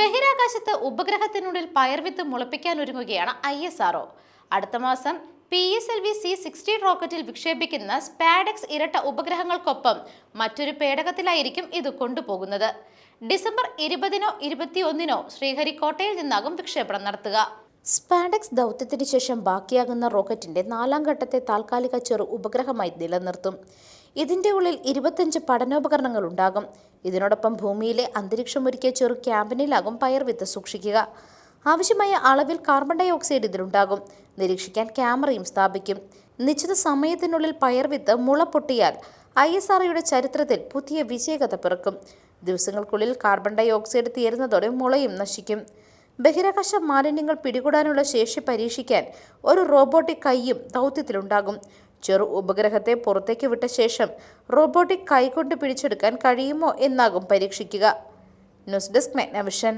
ബഹിരാകാശത്ത് ഉപഗ്രഹത്തിനുള്ളിൽ പയർവിത്ത് മുളപ്പിക്കാൻ ഒരുങ്ങുകയാണ് I S R O അടുത്ത മാസം P S L V C sixty റോക്കറ്റിൽ വിക്ഷേപിക്കുന്ന സ്പാഡെക്സ് ഇരട്ട ഉപഗ്രഹങ്ങൾക്കൊപ്പം മറ്റൊരു പേടകത്തിലായിരിക്കും ഇത് കൊണ്ടുപോകുന്നത്. ഡിസംബർ ഇരുപതിനോ ഇരുപത്തിയൊന്നിനോ ശ്രീഹരിക്കോട്ടയിൽ നിന്നാകും വിക്ഷേപണം നടത്തുക. സ്പാഡെക്സ് ദൗത്യത്തിന് ശേഷം ബാക്കിയാകുന്ന റോക്കറ്റിന്റെ നാലാം ഘട്ടത്തെ താൽക്കാലിക ചെറു ഉപഗ്രഹമായി നിലനിർത്തും. ഇതിന്റെ ഉള്ളിൽ ഇരുപത്തഞ്ച് പഠനോപകരണങ്ങൾ ഉണ്ടാകും. ഇതിനോടൊപ്പം ഭൂമിയിലെ അന്തരീക്ഷം ഒരുക്കിയ ചെറു ക്യാബിനിലാകും പയർവിത്ത് സൂക്ഷിക്കുക. ആവശ്യമായ അളവിൽ കാർബൺ ഡൈ ഓക്സൈഡ് ഇതിലുണ്ടാകും. നിരീക്ഷിക്കാൻ ക്യാമറയും സ്ഥാപിക്കും. നിശ്ചിത സമയത്തിനുള്ളിൽ പയർവിത്ത് മുള പൊട്ടിയാൽ ഐ എസ് ആർഒയുടെ ചരിത്രത്തിൽ പുതിയ വിജയകഥ പിറക്കും. ദിവസങ്ങൾക്കുള്ളിൽ കാർബൺ ഡൈ ഓക്സൈഡ് തീരുന്നതോടെ മുളയും നശിക്കും. ബഹിരാകാശ മാലിന്യങ്ങൾ പിടികൂടാനുള്ള ശേഷി പരീക്ഷിക്കാൻ ഒരു റോബോട്ടിക് കൈയും ദൗത്യത്തിലുണ്ടാകും. ചെറു ഉപഗ്രഹത്തെ പുറത്തേക്ക് വിട്ട ശേഷം റോബോട്ടിക് കൈകൊണ്ട് പിടിച്ചെടുക്കാൻ കഴിയുമോ എന്നാകും പരീക്ഷിക്കുക. News desk മെഗ്നവിഷൻ.